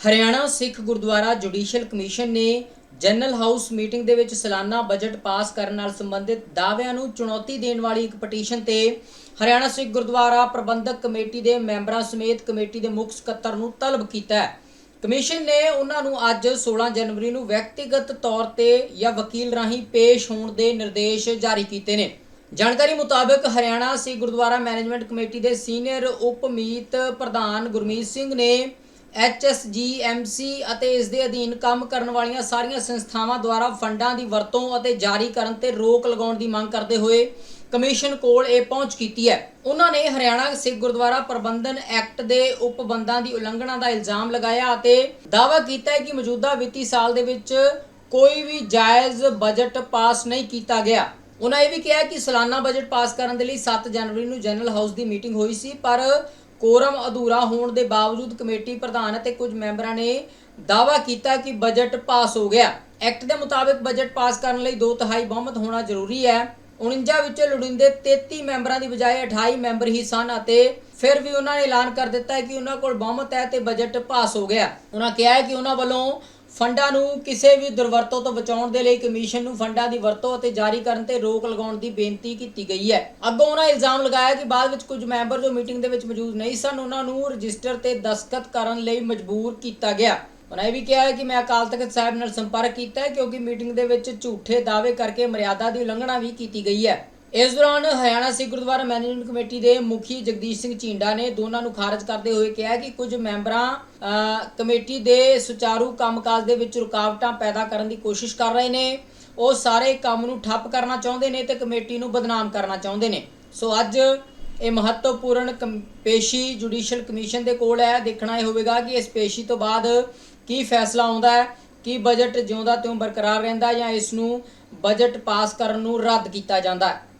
Haryana Sikh Gurdwara judicial commission ਨੇ general house meeting ਦੇ ਵਿੱਚ ਸਾਲਾਨਾ ਬਜਟ ਪਾਸ ਕਰਨ ਨਾਲ ਸੰਬੰਧਿਤ ਦਾਅਵਿਆਂ ਨੂੰ ਚੁਣੌਤੀ ਦੇਣ ਵਾਲੀ ਇੱਕ ਪਟੀਸ਼ਨ ਤੇ ਹਰਿਆਣਾ ਸਿੱਖ ਗੁਰਦੁਆਰਾ ਪ੍ਰਬੰਧਕ ਕਮੇਟੀ ਦੇ ਮੈਂਬਰਾਂ ਸਮੇਤ ਕਮੇਟੀ ਦੇ ਮੁੱਖ ਸਕੱਤਰ ਨੂੰ ਤਲਬ ਕੀਤਾ ਹੈ। ਕਮਿਸ਼ਨ ਨੇ ਉਹਨਾਂ ਨੂੰ ਅੱਜ 16 ਜਨਵਰੀ ਨੂੰ ਵਿਅਕਤੀਗਤ ਤੌਰ ਤੇ ਜਾਂ ਵਕੀਲ ਰਾਹੀਂ ਪੇਸ਼ ਹੋਣ ਦੇ ਨਿਰਦੇਸ਼ ਜਾਰੀ ਕੀਤੇ ਨੇ। ਜਾਣਕਾਰੀ ਮੁਤਾਬਕ ਹਰਿਆਣਾ ਸਿੱਖ ਗੁਰਦੁਆਰਾ ਮੈਨੇਜਮੈਂਟ ਕਮੇਟੀ ਦੇ ਸੀਨੀਅਰ ਉਪ ਮੀਤ ਪ੍ਰਧਾਨ ਗੁਰਮੀਤ ਸਿੰਘ ਨੇ ਐਚਐਸਜੀਐਮਸੀ ਅਤੇ ਇਸ ਦੇ ਅਧੀਨ ਕੰਮ ਕਰਨ ਵਾਲੀਆਂ ਸਾਰੀਆਂ ਸੰਸਥਾਵਾਂ ਦੁਆਰਾ ਫੰਡਾਂ ਦੀ ਵਰਤੋਂ ਅਤੇ ਜਾਰੀ ਕਰਨ ਤੇ ਰੋਕ ਲਗਾਉਣ ਦੀ ਮੰਗ ਕਰਦੇ ਹੋਏ ਕਮਿਸ਼ਨ ਕੋਲ ਇਹ ਪਹੁੰਚ ਕੀਤੀ ਹੈ। ਉਹਨਾਂ ਨੇ ਹਰਿਆਣਾ ਸਿੱਖ ਗੁਰਦੁਆਰਾ ਪ੍ਰਬੰਧਨ ਐਕਟ ਦੇ ਉਪਬੰਧਾਂ ਦੀ ਉਲੰਘਣਾ ਦਾ ਇਲਜ਼ਾਮ ਲਗਾਇਆ ਅਤੇ ਦਾਅਵਾ ਕੀਤਾ ਹੈ ਕਿ ਮੌਜੂਦਾ ਵਿੱਤੀ ਸਾਲ ਦੇ ਵਿੱਚ ਕੋਈ ਵੀ ਜਾਇਜ਼ ਬਜਟ ਪਾਸ ਨਹੀਂ ਕੀਤਾ ਗਿਆ। ਉਹਨਾਂ ਇਹ ਵੀ ਕਿਹਾ ਕਿ ਸਾਲਾਨਾ ਬਜਟ ਪਾਸ ਕਰਨ ਦੇ ਲਈ 7 ਜਨਵਰੀ ਨੂੰ ਜਨਰਲ ਹਾਊਸ ਦੀ ਮੀਟਿੰਗ ਹੋਈ ਸੀ, ਪਰ ਕੋਰਮ ਅਧੂਰਾ ਹੋਣ ਦੇ ਬਾਵਜੂਦ ਕਮੇਟੀ ਪ੍ਰਧਾਨ ਅਤੇ ਕੁਝ ਮੈਂਬਰਾਂ ਨੇ ਦਾਅਵਾ ਕੀਤਾ ਕਿ ਬਜਟ ਪਾਸ ਹੋ ਗਿਆ। ਐਕਟ ਦੇ ਮੁਤਾਬਕ ਬਜਟ ਪਾਸ ਕਰਨ ਲਈ ਦੋ ਤਿਹਾਈ ਬਹੁਮਤ ਹੋਣਾ ਜ਼ਰੂਰੀ ਹੈ। 49 ਵਿੱਚੋਂ ਲੋੜੀਂਦੇ 33 ਮੈਂਬਰਾਂ ਦੀ ਬਜਾਏ 28 ਮੈਂਬਰ ਹੀ ਸਨ ਅਤੇ ਫਿਰ ਵੀ ਉਹਨਾਂ ਨੇ ਐਲਾਨ ਕਰ ਦਿੱਤਾ ਕਿ ਉਹਨਾਂ ਕੋਲ ਬਹੁਮਤ ਹੈ ਤੇ ਬਜਟ ਪਾਸ ਹੋ ਗਿਆ। ਉਹਨਾਂ ਕਿਹਾ ਹੈ ਕਿ ਉਹਨਾਂ ਵੱਲੋਂ ਫੰਡਾਂ ਨੂੰ ਕਿਸੇ ਵੀ ਦੁਰਵਰਤੋਂ ਤੋਂ ਬਚਾਉਣ ਦੇ ਲਈ ਕਮਿਸ਼ਨ ਨੂੰ ਫੰਡਾਂ ਦੀ ਵਰਤੋਂ ਅਤੇ ਜਾਰੀ ਕਰਨ ਤੇ ਰੋਕ ਲਗਾਉਣ ਦੀ ਬੇਨਤੀ ਕੀਤੀ ਗਈ ਹੈ। ਅੱਗੋਂ ਉਹਨਾਂ ਇਲਜ਼ਾਮ ਲਗਾਇਆ ਕਿ ਬਾਅਦ ਵਿੱਚ ਕੁਝ ਮੈਂਬਰ ਜੋ ਮੀਟਿੰਗ ਦੇ ਵਿੱਚ ਮੌਜੂਦ ਨਹੀਂ ਸਨ, ਉਹਨਾਂ ਨੂੰ ਰਜਿਸਟਰ ਤੇ ਦਸਤਖਤ ਕਰਨ ਲਈ ਮਜਬੂਰ ਕੀਤਾ ਗਿਆ। ਉਹਨਾਂ ਇਹ ਵੀ ਕਿਹਾ ਹੈ ਕਿ ਮੈਂ ਅਕਾਲ ਤਖਤ ਸਾਹਿਬ ਨਾਲ ਸੰਪਰਕ ਕੀਤਾ ਹੈ ਕਿਉਂਕਿ ਮੀਟਿੰਗ ਦੇ ਵਿੱਚ ਝੂਠੇ ਦਾਅਵੇ ਕਰਕੇ ਮਰਿਆਦਾ ਦੀ ਉਲੰਘਣਾ ਵੀ ਕੀਤੀ ਗਈ ਹੈ। ਇਸ ਦੌਰਾਨ ਹਰਿਆਣਾ ਸਿੱਖ ਗੁਰਦੁਆਰਾ ਮੈਨੇਜਮੈਂਟ ਕਮੇਟੀ ਦੇ ਮੁਖੀ ਜਗਦੀਸ਼ ਸਿੰਘ ਝੀਂਡਾ ਨੇ ਦੋਨਾਂ ਨੂੰ ਖਾਰਜ ਕਰਦੇ ਹੋਏ ਕਿਹਾ ਕਿ ਕੁਝ ਮੈਂਬਰਾਂ ਕਮੇਟੀ ਦੇ ਸੁਚਾਰੂ ਕੰਮਕਾਜ ਦੇ ਵਿੱਚ ਰੁਕਾਵਟਾਂ ਪੈਦਾ ਕਰਨ ਦੀ ਕੋਸ਼ਿਸ਼ ਕਰ ਰਹੇ ਨੇ। ਉਹ ਸਾਰੇ ਕੰਮ ਨੂੰ ਠੱਪ ਕਰਨਾ ਚਾਹੁੰਦੇ ਨੇ ਤੇ ਕਮੇਟੀ ਨੂੰ ਬਦਨਾਮ ਕਰਨਾ ਚਾਹੁੰਦੇ ਨੇ। ਸੋ ਅੱਜ ਇਹ ਮਹੱਤਵਪੂਰਨ ਕਮ- ਪੇਸ਼ੀ ਜੁਡੀਸ਼ੀਅਲ ਕਮਿਸ਼ਨ ਦੇ ਕੋਲ ਹੈ। ਦੇਖਣਾ ਇਹ ਹੋਵੇਗਾ ਕਿ ਇਸ ਪੇਸ਼ੀ ਤੋਂ ਬਾਅਦ ਕੀ ਫੈਸਲਾ ਆਉਂਦਾ ਹੈ, ਕਿ ਬਜਟ ਜਿਉਂਦਾ ਤਿਉਂ ਬਰਕਰਾਰ ਰਹਿੰਦਾ ਜਾਂ ਇਸ ਨੂੰ ਬਜਟ ਪਾਸ ਕਰਨ ਨੂੰ ਰੱਦ ਕੀਤਾ ਜਾਂਦਾ ਹੈ।